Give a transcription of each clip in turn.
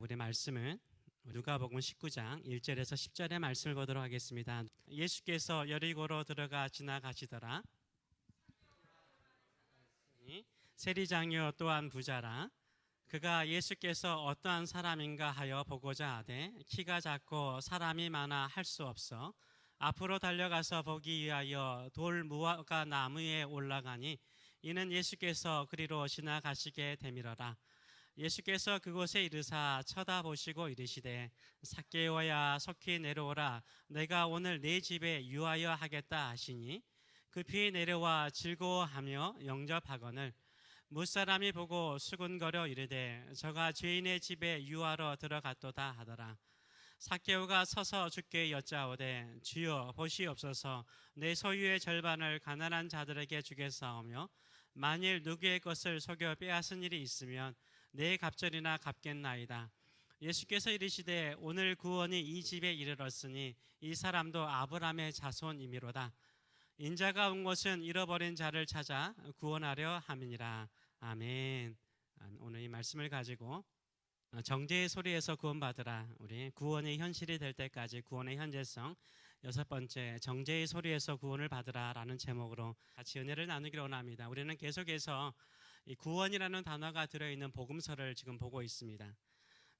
우리 말씀은 누가복음 19장 1절에서 10절의 말씀을 보도록 하겠습니다. 예수께서 여리고로 들어가 지나가시더라. 세리장요 또한 부자라. 그가 예수께서 어떠한 사람인가 하여 보고자 하되 키가 작고 사람이 많아 할 수 없어 앞으로 달려가서 보기 위하여 돌 무화과 나무에 올라가니 이는 예수께서 그리로 지나가시게 되밀어라. 예수께서 그곳에 이르사 쳐다보시고 이르시되 삭개오야 속히 내려오라. 내가 오늘 내 집에 유하여 하겠다 하시니 급히 내려와 즐거워하며 영접하거늘. 무사람이 보고 수군거려 이르되 저가 죄인의 집에 유하러 들어갔도다 하더라. 삭개오가 서서 주께 여짜오되 주여 보시옵소서. 내 소유의 절반을 가난한 자들에게 주겠사오며 만일 누구의 것을 속여 빼앗은 일이 있으면 내 갑절이나 갚겠나이다. 예수께서 이르시되 오늘 구원이 이 집에 이르렀으니 이 사람도 아브라함의 자손이미로다. 인자가 온 것은 잃어버린 자를 찾아 구원하려 함이니라. 아멘. 오늘 이 말씀을 가지고 정죄의 소리에서 구원받으라. 우리 구원의 현실이 될 때까지 구원의 현재성 여섯 번째 정죄의 소리에서 구원을 받으라라는 제목으로 같이 은혜를 나누기를 원합니다. 우리는 계속해서 이 구원이라는 단어가 들어있는 복음서를 지금 보고 있습니다.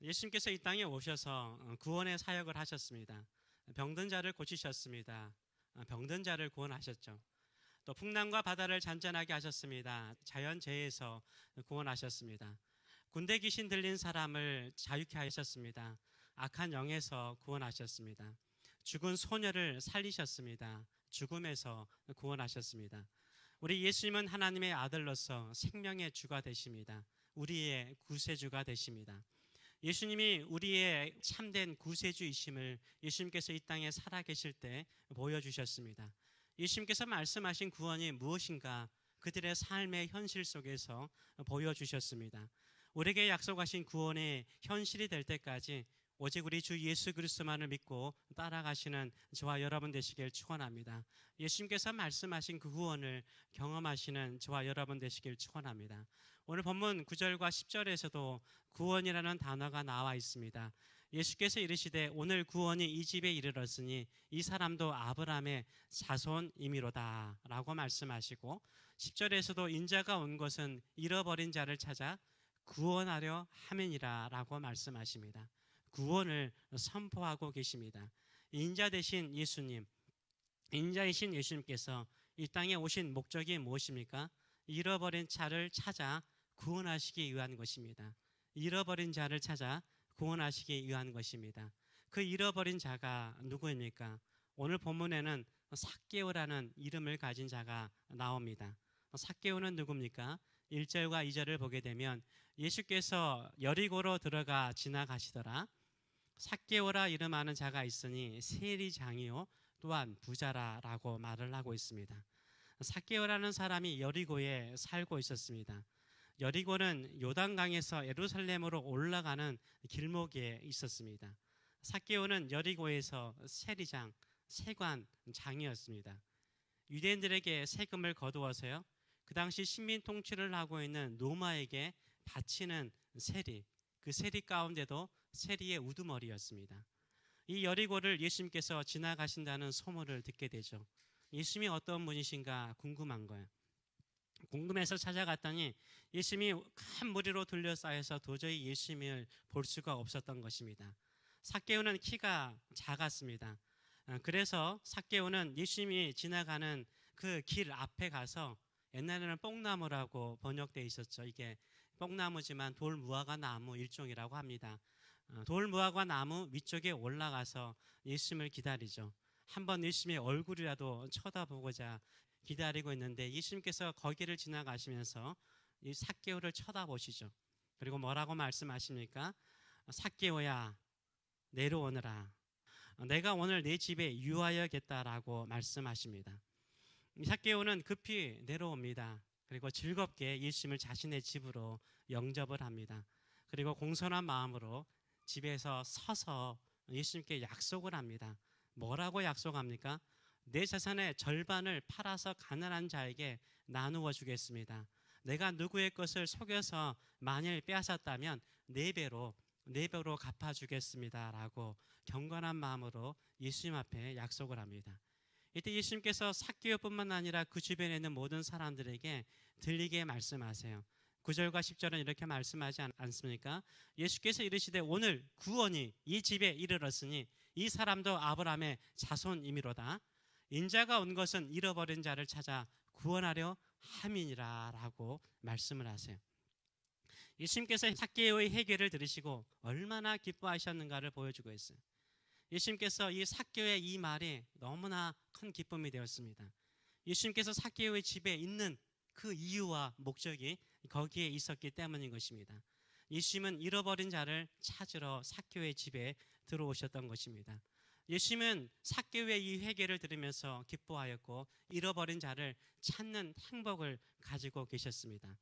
예수님께서 이 땅에 오셔서 어, 구원의 사역을 하셨습니다. 병든 자를 고치셨습니다. 어, 병든 자를 구원하셨죠. 또 풍랑과 바다를 잔잔하게 하셨습니다. 자연 재해에서 구원하셨습니다. 군대 귀신 들린 사람을 자유케 하셨습니다. 악한 영에서 구원하셨습니다. 죽은 소녀를 살리셨습니다. 죽음에서 구원하셨습니다. 우리 예수님은 하나님의 아들로서 생명의 주가 되십니다. 우리의 구세주가 되십니다. 예수님이 우리의 참된 구세주이심을 예수님께서 이 땅에 살아계실 때 보여주셨습니다. 예수님께서 말씀하신 구원이 무엇인가 그들의 삶의 현실 속에서 보여주셨습니다. 우리에게 약속하신 구원의 현실이 될 때까지 오직 우리 주 예수 그리스도만을 믿고 따라가시는 저와 여러분 되시길 축원합니다. 예수님께서 말씀하신 그 구원을 경험하시는 저와 여러분 되시길 축원합니다. 오늘 본문 9절과 10절에서도 구원이라는 단어가 나와 있습니다. 예수께서 이르시되 오늘 구원이 이 집에 이르렀으니 이 사람도 아브라함의 자손이미로다라고 말씀하시고 10절에서도 인자가 온 것은 잃어버린 자를 찾아 구원하려 함이니라라고 말씀하십니다. 구원을 선포하고 계십니다. 인자 대신 예수님, 인자이신 예수님께서 이 땅에 오신 목적이 무엇입니까? 잃어버린 자를 찾아 구원하시기 위한 것입니다. 잃어버린 자를 찾아 구원하시기 위한 것입니다. 그 잃어버린 자가 누구입니까? 오늘 본문에는 삭개오라는 이름을 가진 자가 나옵니다. 삭개오는 누굽니까? 1절과 2절을 보게 되면 예수께서 여리고로 들어가 지나가시더라. 삭개오라 이름하는 자가 있으니 세리장이요 또한 부자라라고 말을 하고 있습니다. 삭개오라는 사람이 여리고에 살고 있었습니다. 여리고는 요단강에서 예루살렘으로 올라가는 길목에 있었습니다. 삭개오는 여리고에서 세리장, 세관 장이었습니다. 유대인들에게 세금을 거두어서요. 그 당시 식민 통치를 하고 있는 로마에게 바치는 세리, 그 세리 가운데도 세리의 우두머리였습니다. 이 여리고를 예수님께서 지나가신다는 소문을 듣게 되죠. 예수님이 어떤 분이신가 궁금한 거예요. 궁금해서 찾아갔더니 예수님이 큰 무리로 둘러싸여서 도저히 예수님을 볼 수가 없었던 것입니다. 삭개오는 키가 작았습니다. 어, 그래서 삭개오는 예수님이 지나가는 그 길 앞에 가서 옛날에는 뽕나무라고 번역되어 있었죠. 이게 뽕나무지만 돌 무화과 나무 일종이라고 합니다. 어, 돌무화과 나무 위쪽에 올라가서 예수님을 기다리죠. 한번 예수님의 얼굴이라도 쳐다보고자 기다리고 있는데 예수님께서 거기를 지나가시면서 이 삭개오를 쳐다보시죠. 그리고 뭐라고 말씀하십니까? 삭개오야 내려오너라. 내가 오늘 내 집에 유하여겠다라고 말씀하십니다. 삭개오는 급히 내려옵니다. 그리고 즐겁게 예수님을 자신의 집으로 영접을 합니다. 그리고 공손한 마음으로 집에서 서서 예수님께 약속을 합니다. 뭐라고 약속합니까? 내 자산의 절반을 팔아서 가난한 자에게 나누어 주겠습니다. 내가 누구의 것을 속여서 만일 빼앗았다면 네 배로 네 배로 갚아 주겠습니다라고 경건한 마음으로 예수님 앞에 약속을 합니다. 이때 예수님께서 삭개오뿐만 아니라 그 주변에 있는 모든 사람들에게 들리게 말씀하세요. 9절과 10절은 이렇게 말씀하지 않, 않습니까? 예수께서 이르시되 오늘 구원이 이 집에 이르렀으니 이 사람도 아브라함의 자손이미로다. 인자가 온 것은 잃어버린 자를 찾아 구원하려 함이니라라고 말씀을 하세요. 예수님께서 삭개오의 해결을 들으시고 얼마나 기뻐하셨는가를 보여주고 있어요. 예수님께서 이 삭개오의 이 말이 너무나 큰 기쁨이 되었습니다. 예수님께서 삭개오의 집에 있는 그 이유와 목적이 거기에 있었기 때문인 것입니다. 예수님은 잃어버린 자를 찾으러 삭개오의 집에 들어오셨던 것입니다. 예수님은 삭개오의 이 회개를 들으면서 기뻐하였고 잃어버린 자를 찾는 행복을 가지고 계셨습니다.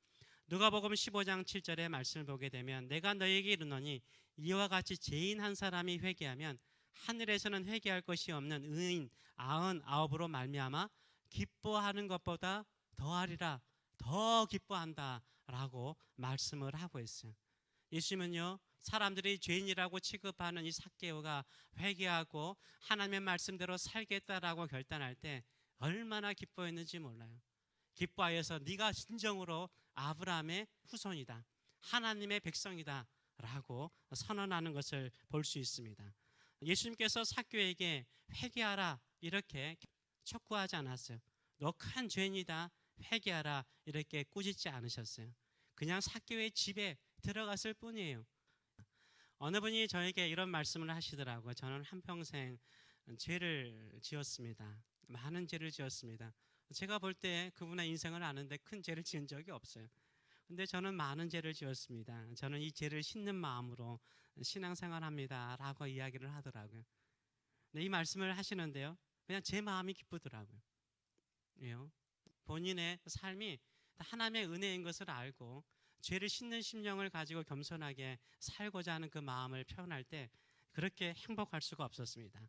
누가복음 15장 7절의 말씀을 보게 되면 내가 너에게 이르노니 이와 같이 죄인 한 사람이 회개하면 하늘에서는 회개할 것이 없는 의인 아흔 아홉으로 말미암아 기뻐하는 것보다 더하리라 더 기뻐한다 라고 말씀을 하고 있어요. 예수님은요 사람들이 죄인이라고 취급하는 이 삭개오가 회개하고 하나님의 말씀대로 살겠다라고 결단할 때 얼마나 기뻐했는지 몰라요. 기뻐하여서 네가 진정으로 아브라함의 후손이다. 하나님의 백성이다 라고 선언하는 것을 볼 수 있습니다. 예수님께서 삭교에게 회개하라 이렇게 촉구하지 않았어요. 너 큰 죄인이다. 회개하라 이렇게 꾸짖지 않으셨어요. 그냥 삭교의 집에 들어갔을 뿐이에요. 어느 분이 저에게 이런 말씀을 하시더라고요. 저는 한평생 죄를 지었습니다. 많은 죄를 지었습니다. 제가 볼 때 그분의 인생을 아는데 큰 죄를 지은 적이 없어요. 근데 저는 많은 죄를 지었습니다. 저는 이 죄를 씻는 마음으로 신앙생활합니다. 라고 이야기를 하더라고요. 이 말씀을 하시는데요. 그냥 제 마음이 기쁘더라고요. 요 본인의 삶이 하나님의 은혜인 것을 알고 죄를 씻는 심령을 가지고 겸손하게 살고자 하는 그 마음을 표현할 때 그렇게 행복할 수가 없었습니다.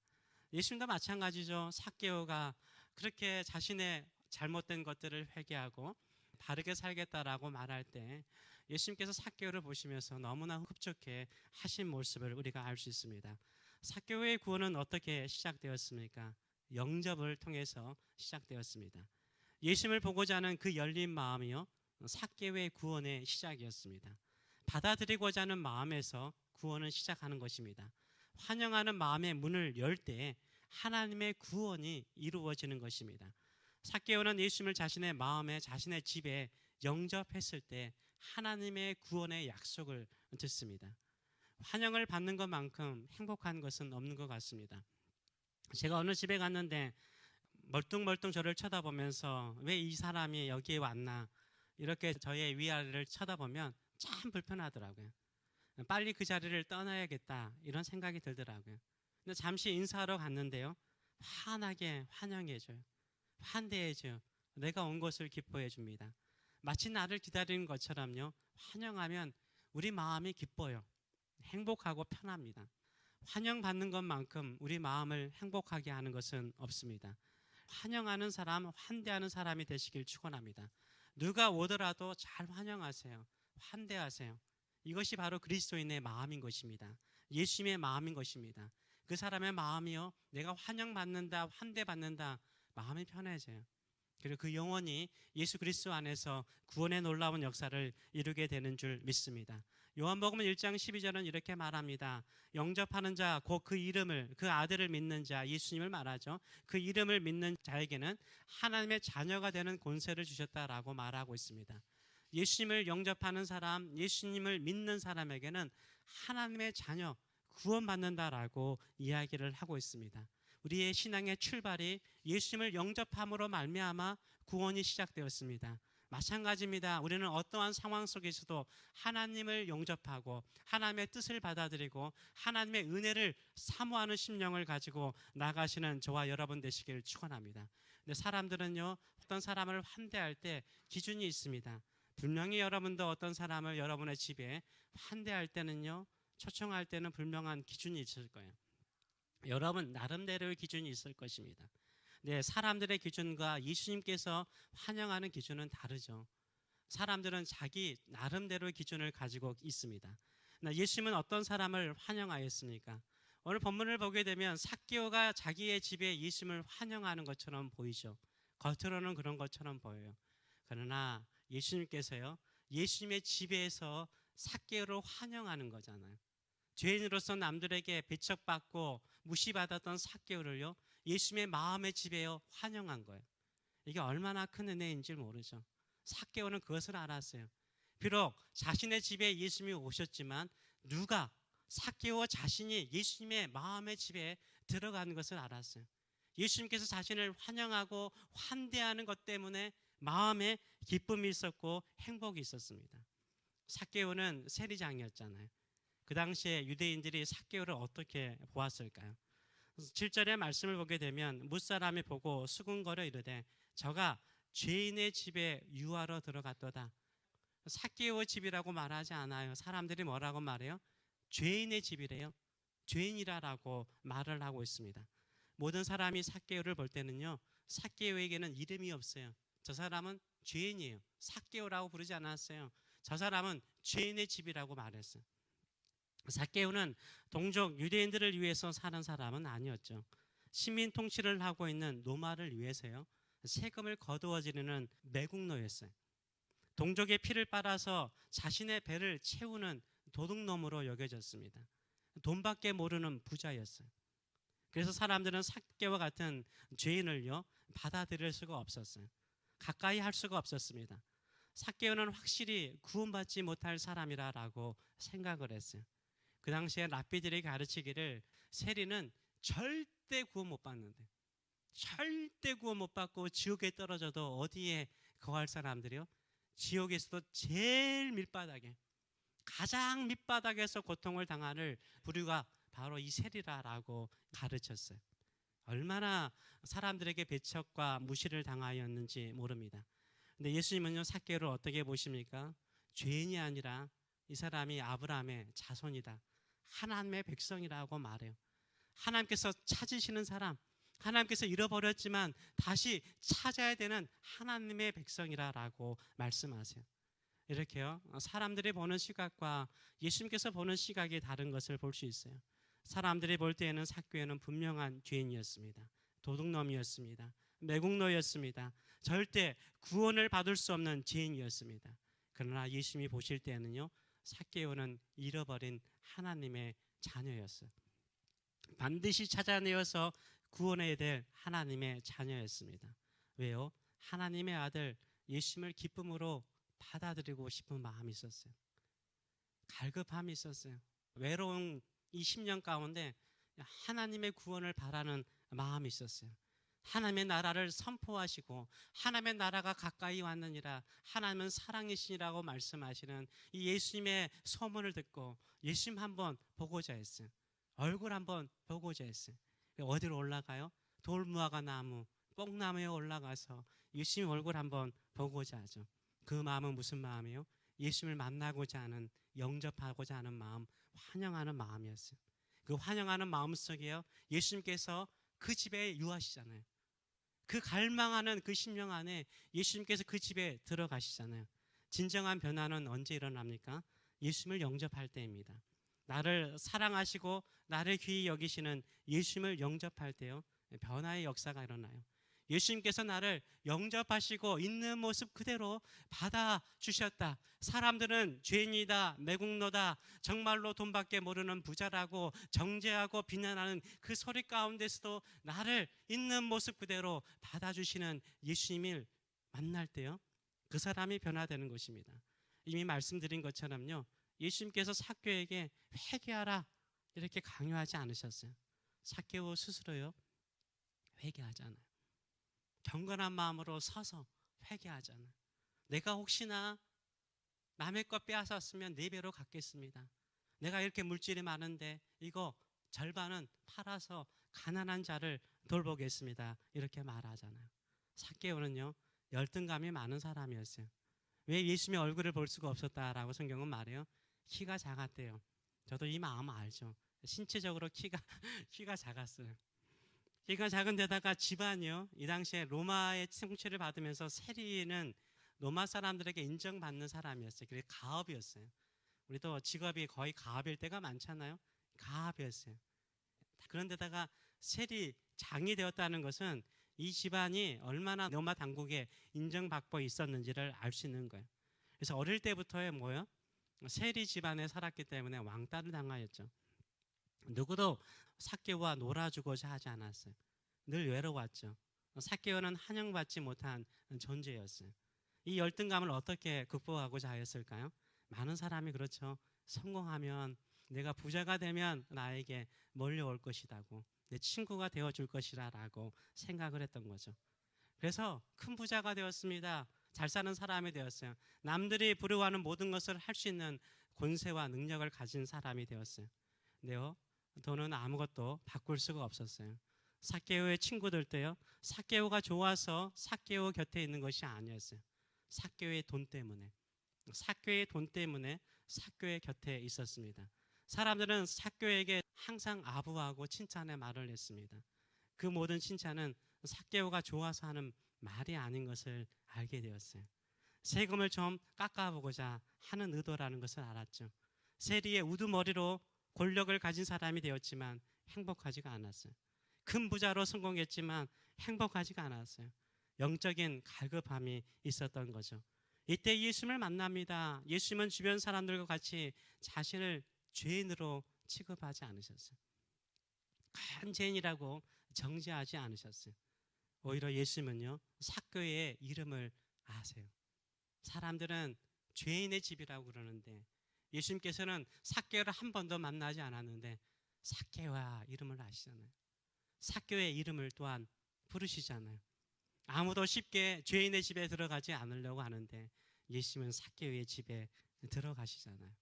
예수님도 마찬가지죠. 삭개오가 그렇게 자신의 잘못된 것들을 회개하고 바르게 살겠다라고 말할 때 예수님께서 삭개오를 보시면서 너무나 흡족해 하신 모습을 우리가 알 수 있습니다. 삭개오의 구원은 어떻게 시작되었습니까? 영접을 통해서 시작되었습니다. 예수님을 보고자 하는 그 열린 마음이요. 삭개오의 구원의 시작이었습니다. 받아들이고자 하는 마음에서 구원은 시작하는 것입니다. 환영하는 마음의 문을 열 때 하나님의 구원이 이루어지는 것입니다. 삭개오는 예수님을 자신의 마음에 자신의 집에 영접했을 때 하나님의 구원의 약속을 듣습니다. 환영을 받는 것만큼 행복한 것은 없는 것 같습니다. 제가 어느 집에 갔는데 멀뚱멀뚱 저를 쳐다보면서 왜 이 사람이 여기에 왔나 이렇게 저의 위아래를 쳐다보면 참 불편하더라고요. 빨리 그 자리를 떠나야겠다 이런 생각이 들더라고요. 근데 잠시 인사하러 갔는데요. 환하게 환영해줘요. 환대해줘요. 내가 온 것을 기뻐해 줍니다. 마치 나를 기다리는 것처럼요. 환영하면 우리 마음이 기뻐요. 행복하고 편합니다. 환영받는 것만큼 우리 마음을 행복하게 하는 것은 없습니다. 환영하는 사람, 환대하는 사람이 되시길 축원합니다. 누가 오더라도 잘 환영하세요. 환대하세요. 이것이 바로 그리스도인의 마음인 것입니다. 예수님의 마음인 것입니다. 그 사람의 마음이요. 내가 환영받는다, 환대받는다. 마음이 편해져요. 그리고 그 영혼이 예수 그리스도 안에서 구원의 놀라운 역사를 이루게 되는 줄 믿습니다. 요한복음 1장 12절은 이렇게 말합니다. 영접하는 자, 곧 그 이름을, 그 아들을 믿는 자, 예수님을 말하죠. 그 이름을 믿는 자에게는 하나님의 자녀가 되는 권세를 주셨다라고 말하고 있습니다. 예수님을 영접하는 사람, 예수님을 믿는 사람에게는 하나님의 자녀, 구원받는다라고 이야기를 하고 있습니다. 우리의 신앙의 출발이 예수님을 영접함으로 말미암아 구원이 시작되었습니다. 마찬가지입니다. 우리는 어떠한 상황 속에서도 하나님을 영접하고 하나님의 뜻을 받아들이고 하나님의 은혜를 사모하는 심령을 가지고 나가시는 저와 여러분 되시길 축원합니다. 근데 사람들은요 어떤 사람을 환대할 때 기준이 있습니다. 분명히 여러분도 어떤 사람을 여러분의 집에 환대할 때는요 초청할 때는 분명한 기준이 있을 거예요. 여러분 나름대로의 기준이 있을 것입니다. 네, 사람들의 기준과 예수님께서 환영하는 기준은 다르죠. 사람들은 자기 나름대로의 기준을 가지고 있습니다. 나 예수님은 어떤 사람을 환영하였습니까? 오늘 본문을 보게 되면 삭개오가 자기의 집에 예수님을 환영하는 것처럼 보이죠. 겉으로는 그런 것처럼 보여요. 그러나 예수님께서요. 예수님의 집에서 삭개오를 환영하는 거잖아요. 죄인으로서 남들에게 배척받고 무시받았던 삭개오를요. 예수님의 마음의 집에요 환영한 거예요. 이게 얼마나 큰 은혜인지 모르죠. 삭개오는 그것을 알았어요. 비록 자신의 집에 예수님이 오셨지만 누가 삭개오 자신이 예수님의 마음의 집에 들어가는 것을 알았어요. 예수님께서 자신을 환영하고 환대하는 것 때문에 마음에 기쁨이 있었고 행복이 있었습니다. 삭개오는 세리장이었잖아요. 그 당시에 유대인들이 삭개오를 어떻게 보았을까요? 7절의 말씀을 보게 되면 무사람이 보고 수군거려 이르되 저가 죄인의 집에 유하러 들어갔도다. 삭개오 집이라고 말하지 않아요. 사람들이 뭐라고 말해요? 죄인의 집이래요. 죄인이라라고 말을 하고 있습니다. 모든 사람이 삭개오를 볼 때는요. 삭개오에게는 이름이 없어요. 저 사람은 죄인이에요. 삭개오라고 부르지 않았어요. 저 사람은 죄인의 집이라고 말했어요. 삭개오는 동족 유대인들을 위해서 사는 사람은 아니었죠. 시민 통치를 하고 있는 노마를 위해서요. 세금을 거두어 지르는 매국노였어요. 동족의 피를 빨아서 자신의 배를 채우는 도둑놈으로 여겨졌습니다. 돈밖에 모르는 부자였어요. 그래서 사람들은 삭개와 같은 죄인을요 받아들일 수가 없었어요. 가까이 할 수가 없었습니다. 삭개오는 확실히 구원받지 못할 사람이라라고 생각을 했어요. 그 당시에 랍비들이 가르치기를 세리는 절대 구원 못 받는데 절대 구원 못 받고 지옥에 떨어져도 어디에 거할 사람들이요? 지옥에서도 제일 밑바닥에 가장 밑바닥에서 고통을 당하는 부류가 바로 이 세리라라고 가르쳤어요. 얼마나 사람들에게 배척과 무시를 당하였는지 모릅니다. 근데 예수님은요 삭개를 어떻게 보십니까? 죄인이 아니라 이 사람이 아브라함의 자손이다. 하나님의 백성이라고 말해요. 하나님께서 찾으시는 사람, 하나님께서 잃어버렸지만 다시 찾아야 되는 하나님의 백성이라라고 말씀하세요. 이렇게요. 사람들이 보는 시각과 예수님께서 보는 시각이 다른 것을 볼 수 있어요. 사람들이 볼 때에는 삭교에는 분명한 죄인이었습니다. 도둑놈이었습니다. 매국노였습니다. 절대 구원을 받을 수 없는 죄인이었습니다. 그러나 예수님이 보실 때는요. 삭개오는 잃어버린 하나님의 자녀였어요. 반드시 찾아내어서 구원해야 될 하나님의 자녀였습니다. 왜요? 하나님의 아들 예수님을 기쁨으로 받아들이고 싶은 마음이 있었어요. 갈급함이 있었어요. 외로운 이 10년 가운데 하나님의 구원을 바라는 마음이 있었어요. 하나님의 나라를 선포하시고 하나님의 나라가 가까이 왔느니라 하나님은 사랑이시라고 말씀하시는 이 예수님의 소문을 듣고 예수님 한번 보고자 했어요. 얼굴 한번 보고자 했어요. 어디로 올라가요? 돌무화과 나무, 뽕나무에 올라가서 예수님 얼굴 한번 보고자 하죠. 그 마음은 무슨 마음이에요? 예수님을 만나고자 하는 영접하고자 하는 마음, 환영하는 마음이었어요. 그 환영하는 마음 속에요. 예수님께서 그 집에 유하시잖아요. 그 갈망하는 그 심령 안에 예수님께서 그 집에 들어가시잖아요. 진정한 변화는 언제 일어납니까? 예수님을 영접할 때입니다. 나를 사랑하시고 나를 귀히 여기시는 예수님을 영접할 때요. 변화의 역사가 일어나요. 예수님께서 나를 영접하시고 있는 모습 그대로 받아 주셨다. 사람들은 죄인이다, 매국노다, 정말로 돈밖에 모르는 부자라고 정죄하고 비난하는 그 소리 가운데서도 나를 있는 모습 그대로 받아 주시는 예수님을 만날 때요. 그 사람이 변화되는 것입니다. 이미 말씀드린 것처럼요. 예수님께서 사교에게 회개하라 이렇게 강요하지 않으셨어요. 사개오 스스로요. 회개하잖아요. 경건한 마음으로 서서 회개하잖아요. 내가 혹시나 남의 것 빼앗았으면 네 배로 갚겠습니다. 내가 이렇게 물질이 많은데 이거 절반은 팔아서 가난한 자를 돌보겠습니다. 이렇게 말하잖아요. 사개오는요 열등감이 많은 사람이었어요. 왜 예수님의 얼굴을 볼 수가 없었다라고 성경은 말해요. 키가 작았대요. 저도 이 마음 알죠. 신체적으로 키가 키가 작았어요. 키가 작은 데다가 집안이요. 이 당시에 로마의 통치를 받으면서 세리는 로마 사람들에게 인정받는 사람이었어요. 그게 가업이었어요. 우리도 직업이 거의 가업일 때가 많잖아요. 가업이었어요. 그런데다가 셀이 장이 되었다는 것은 이 집안이 얼마나 로마 당국에 인정받고 있었는지를 알 수 있는 거예요. 그래서 어릴 때부터의 뭐요? 세리 집안에 살았기 때문에 왕따를 당하였죠. 누구도 사케오와 놀아주고자 하지 않았어요. 늘 외로웠죠. 사케오는 환영받지 못한 존재였어요. 이 열등감을 어떻게 극복하고자 하였을까요? 많은 사람이 그렇죠. 성공하면 내가 부자가 되면 나에게 몰려올 것이라고 내 친구가 되어 줄 것이라라고 생각을 했던 거죠. 그래서 큰 부자가 되었습니다. 잘 사는 사람이 되었어요. 남들이 부러워하는 모든 것을 할 수 있는 권세와 능력을 가진 사람이 되었어요. 근데요, 돈은 아무것도 바꿀 수가 없었어요. 사케오의 친구들 때요, 사케오가 좋아서 사케오 곁에 있는 것이 아니었어요. 사케오의 돈 때문에, 사케오의 돈 때문에 사케오의 곁에 있었습니다. 사람들은 사케오에게 항상 아부하고 칭찬의 말을 했습니다. 그 모든 칭찬은 사케오가 좋아서 하는 말이 아닌 것을 알게 되었어요. 세금을 좀 깎아보고자 하는 의도라는 것을 알았죠. 세리의 우두머리로 권력을 가진 사람이 되었지만 행복하지가 않았어요. 큰 부자로 성공했지만 행복하지가 않았어요. 영적인 갈급함이 있었던 거죠. 이때 예수님을 만납니다. 예수님은 주변 사람들과 같이 자신을 죄인으로 취급하지 않으셨어요. 큰 죄인이라고 정죄하지 않으셨어요. 오히려 예수님은요 사교의 이름을 아세요. 사람들은 죄인의 집이라고 그러는데 예수님께서는 사교를 한 번도 만나지 않았는데 사교와 이름을 아시잖아요. 사교의 이름을 또한 부르시잖아요. 아무도 쉽게 죄인의 집에 들어가지 않으려고 하는데 예수님은 사교의 집에 들어가시잖아요.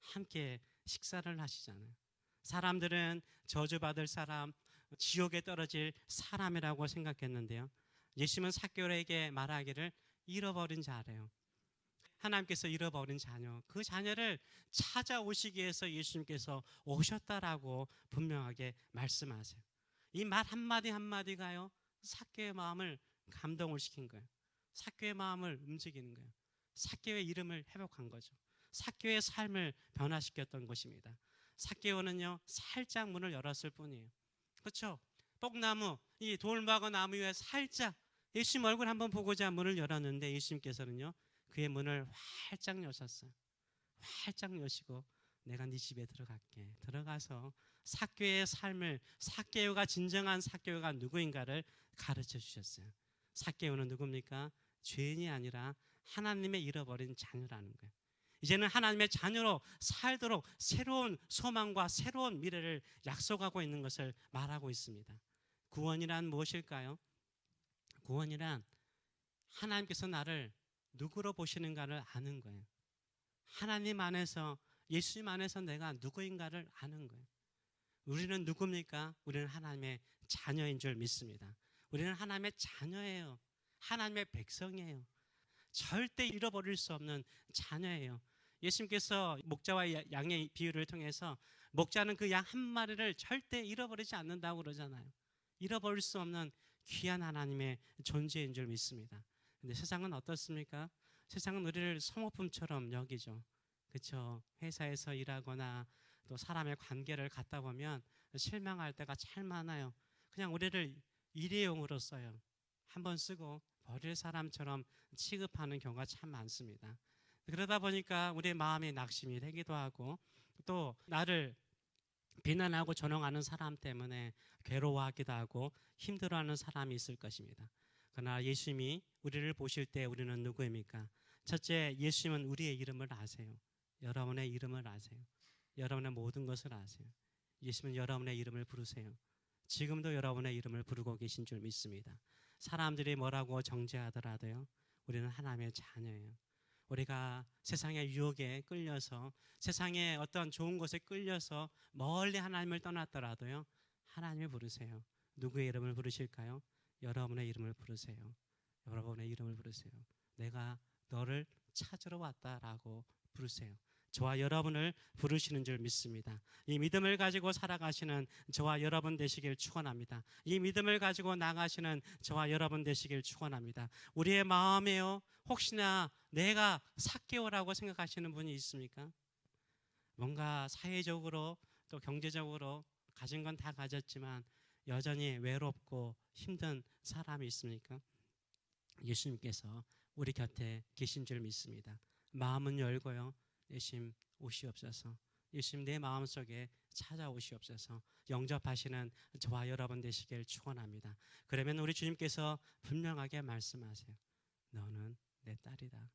함께 식사를 하시잖아요. 사람들은 저주받을 사람, 지옥에 떨어질 사람이라고 생각했는데요. 예수님은 사교에게 말하기를 잃어버린 자래요. 하나님께서 잃어버린 자녀, 그 자녀를 찾아오시기 위해서 예수님께서 오셨다라고 분명하게 말씀하세요. 이 말 한마디 한마디가요, 사교의 마음을 감동을 시킨 거예요. 사교의 마음을 움직이는 거예요. 사교의 이름을 회복한 거죠. 사교의 삶을 변화시켰던 것입니다. 사개오는요 살짝 문을 열었을 뿐이에요. 그렇죠? 뽕나무 이 돌마고 나무 위에 살짝 예수님 얼굴 한번 보고자 문을 열었는데 예수님께서는요 그의 문을 활짝 여셨어요. 활짝 여시고 내가 네 집에 들어갈게. 들어가서 사교의 삶을 사개오가 진정한 사개오가 누구인가를 가르쳐 주셨어요. 사개오는 누굽니까? 죄인이 아니라 하나님의 잃어버린 자녀라는 거예요. 이제는 하나님의 자녀로 살도록 새로운 소망과 새로운 미래를 약속하고 있는 것을 말하고 있습니다. 구원이란 무엇일까요? 구원이란 하나님께서 나를 누구로 보시는가를 아는 거예요. 하나님 안에서 예수님 안에서 내가 누구인가를 아는 거예요. 우리는 누굽니까? 우리는 하나님의 자녀인 줄 믿습니다. 우리는 하나님의 자녀예요. 하나님의 백성이에요. 절대 잃어버릴 수 없는 자녀예요. 예수님께서 목자와 양의 비유를 통해서 목자는 그 양 한 마리를 절대 잃어버리지 않는다고 그러잖아요. 잃어버릴 수 없는 귀한 하나님의 존재인 줄 믿습니다. 근데 세상은 어떻습니까? 세상은 우리를 소모품처럼 여기죠. 그렇죠. 회사에서 일하거나 또 사람의 관계를 갖다 보면 실망할 때가 참 많아요. 그냥 우리를 일회용으로 써요. 한 번 쓰고 버릴 사람처럼 취급하는 경우가 참 많습니다. 그러다 보니까 우리의 마음이 낙심이 되기도 하고 또 나를 비난하고 전용하는 사람 때문에 괴로워하기도 하고 힘들어하는 사람이 있을 것입니다. 그러나 예수님이 우리를 보실 때 우리는 누구입니까? 첫째, 예수님은 우리의 이름을 아세요. 여러분의 이름을 아세요. 여러분의 모든 것을 아세요. 예수님은 여러분의 이름을 부르세요. 지금도 여러분의 이름을 부르고 계신 줄 믿습니다. 사람들이 뭐라고 정죄하더라도요. 우리는 하나님의 자녀예요. 우리가 세상의 유혹에 끌려서 세상의 어떤 좋은 것에 끌려서 멀리 하나님을 떠났더라도요. 하나님을 부르세요. 누구의 이름을 부르실까요? 여러분의 이름을 부르세요. 여러분의 이름을 부르세요. 내가 너를 찾으러 왔다라고 부르세요. 저와 여러분을 부르시는 줄 믿습니다. 이 믿음을 가지고 살아가시는 저와 여러분 되시길 축원합니다. 이 믿음을 가지고 나가시는 저와 여러분 되시길 축원합니다. 우리의 마음에요. 혹시나 내가 사개오라고 생각하시는 분이 있습니까? 뭔가 사회적으로 또 경제적으로 가진 건 다 가졌지만 여전히 외롭고 힘든 사람이 있습니까? 예수님께서 우리 곁에 계신 줄 믿습니다. 마음은 열고요. 예수님 오시옵소서. 예수님 내 마음 속에 찾아오시옵소서. 영접하시는 저와 여러분 되시길 축원합니다. 그러면 우리 주님께서 분명하게 말씀하세요. 너는 내 딸이다.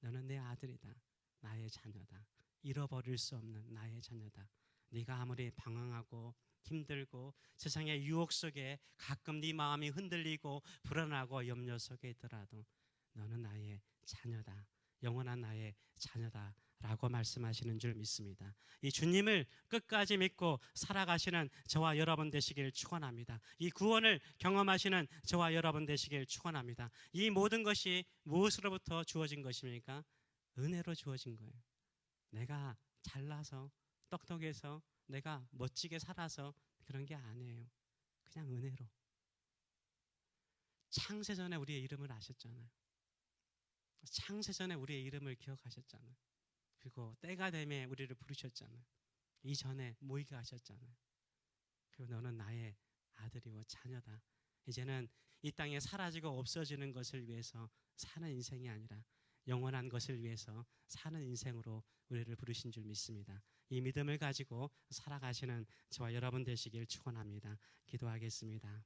너는 내 아들이다. 나의 자녀다. 잃어버릴 수 없는 나의 자녀다. 네가 아무리 방황하고 힘들고 세상의 유혹 속에 가끔 네 마음이 흔들리고 불안하고 염려 속에 있더라도 너는 나의 자녀다. 영원한 나의 자녀다. 라고 말씀하시는 줄 믿습니다. 이 주님을 끝까지 믿고 살아가시는 저와 여러분 되시길 축원합니다. 이 구원을 경험하시는 저와 여러분 되시길 축원합니다. 이 모든 것이 무엇으로부터 주어진 것입니까? 은혜로 주어진 거예요. 내가 잘나서 똑똑해서 내가 멋지게 살아서 그런 게 아니에요. 그냥 은혜로. 창세전에 우리의 이름을 아셨잖아요. 창세전에 우리의 이름을 기억하셨잖아요. 그리고 때가 되매 우리를 부르셨잖아요. 이전에 모이게 하셨잖아요. 그리고 너는 나의 아들이고 자녀다. 이제는 이 땅에 사라지고 없어지는 것을 위해서 사는 인생이 아니라 영원한 것을 위해서 사는 인생으로 우리를 부르신 줄 믿습니다. 이 믿음을 가지고 살아가시는 저와 여러분 되시길 축원합니다. 기도하겠습니다.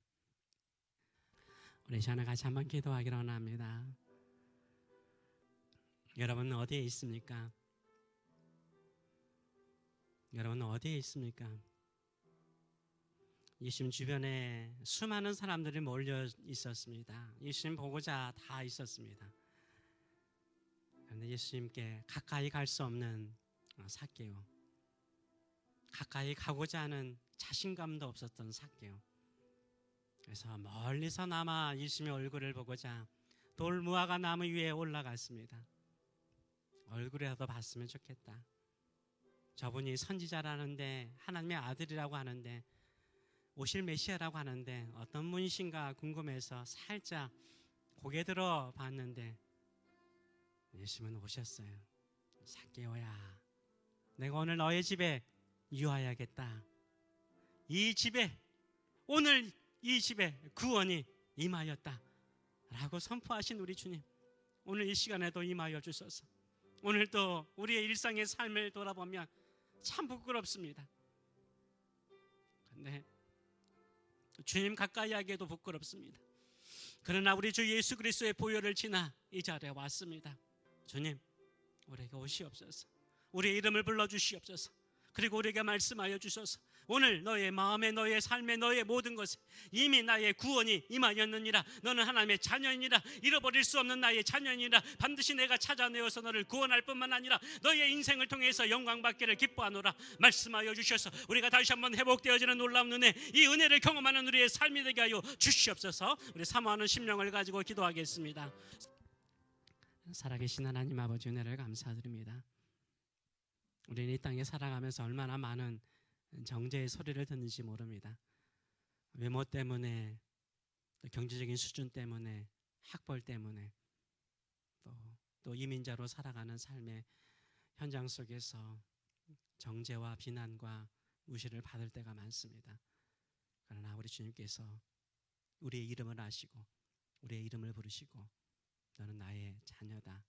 우리 시간에 같이 한번 기도하기로 합니다. 여러분 어디에 있습니까? 여러분 어디에 있습니까? 예수님 주변에 수많은 사람들이 몰려 있었습니다. 예수님 보고자 다 있었습니다. 그런데 예수님께 가까이 갈 수 없는 사개요. 가까이 가고자 하는 자신감도 없었던 사개요. 그래서 멀리서 남아 예수님의 얼굴을 보고자 돌무화과 나무 위에 올라갔습니다. 얼굴이라도 봤으면 좋겠다. 저분이 선지자라는데 하나님의 아들이라고 하는데 오실 메시아라고 하는데 어떤 분이신가 궁금해서 살짝 고개 들어 봤는데 예수님은 오셨어요. 사개오야, 내가 오늘 너의 집에 유하야겠다. 이 집에 오늘 이 집에 구원이 임하였다. 라고 선포하신 우리 주님. 오늘 이 시간에도 임하여 주소서. 오늘 또 우리의 일상의 삶을 돌아보면 참 부끄럽습니다. 근데 주님 가까이 하기에도 부끄럽습니다. 그러나 우리 주 예수 그리스도의 보혈을 지나 이 자리에 왔습니다. 주님, 우리에게 오시옵소서. 우리의 이름을 불러 주시옵소서. 그리고 우리에게 말씀하여 주셔서. 오늘 너의 마음에 너의 삶에 너의 모든 것에 이미 나의 구원이 임하였느니라. 너는 하나님의 자녀이니라. 잃어버릴 수 없는 나의 자녀이니라. 반드시 내가 찾아내어서 너를 구원할 뿐만 아니라 너의 인생을 통해서 영광 받기를 기뻐하노라. 말씀하여 주셔서 우리가 다시 한번 회복되어지는 놀라운 은혜 이 은혜를 경험하는 우리의 삶이 되게 하여 주시옵소서. 우리 사모하는 심령을 가지고 기도하겠습니다. 살아계신 하나님 아버지 은혜를 감사드립니다 우리는 이 땅에 살아가면서 얼마나 많은 정죄의 소리를 듣는지 모릅니다. 외모 때문에, 경제적인 수준 때문에, 학벌 때문에, 또, 또 이민자로 살아가는 삶의 현장 속에서 정죄와 비난과 무시를 받을 때가 많습니다. 그러나 우리 주님께서 우리의 이름을 아시고 우리의 이름을 부르시고 너는 나의 자녀다.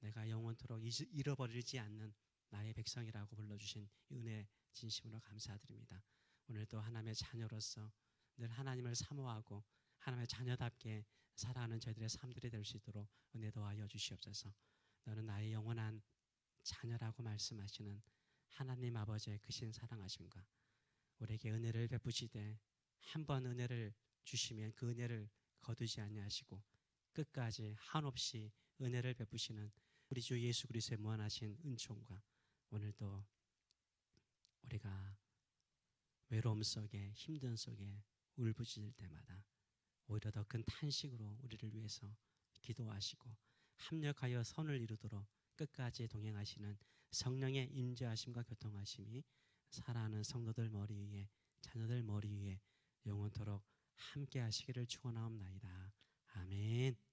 내가 영원토록 잃어버리지 않는 나의 백성이라고 불러주신 은혜 진심으로 감사드립니다. 오늘도 하나님의 자녀로서 늘 하나님을 사모하고 하나님의 자녀답게 살아가는 저희들의 삶들이 될 수 있도록 은혜 도 하여 주시옵소서. 너는 나의 영원한 자녀라고 말씀하시는 하나님 아버지의 크신 사랑하심과 우리에게 은혜를 베푸시되 한 번 은혜를 주시면 그 은혜를 거두지 아니하시고 끝까지 한없이 은혜를 베푸시는 우리 주 예수 그리스도의 무한하신 은총과 오늘도 우리가 외로움 속에 힘든 속에 울부짖을 때마다 오히려 더 큰 탄식으로 우리를 위해서 기도하시고 합력하여 선을 이루도록 끝까지 동행하시는 성령의 임재하심과 교통하심이 살아가는 성도들 머리 위에 자녀들 머리 위에 영원토록 함께 하시기를 축원하옵나이다. 아멘.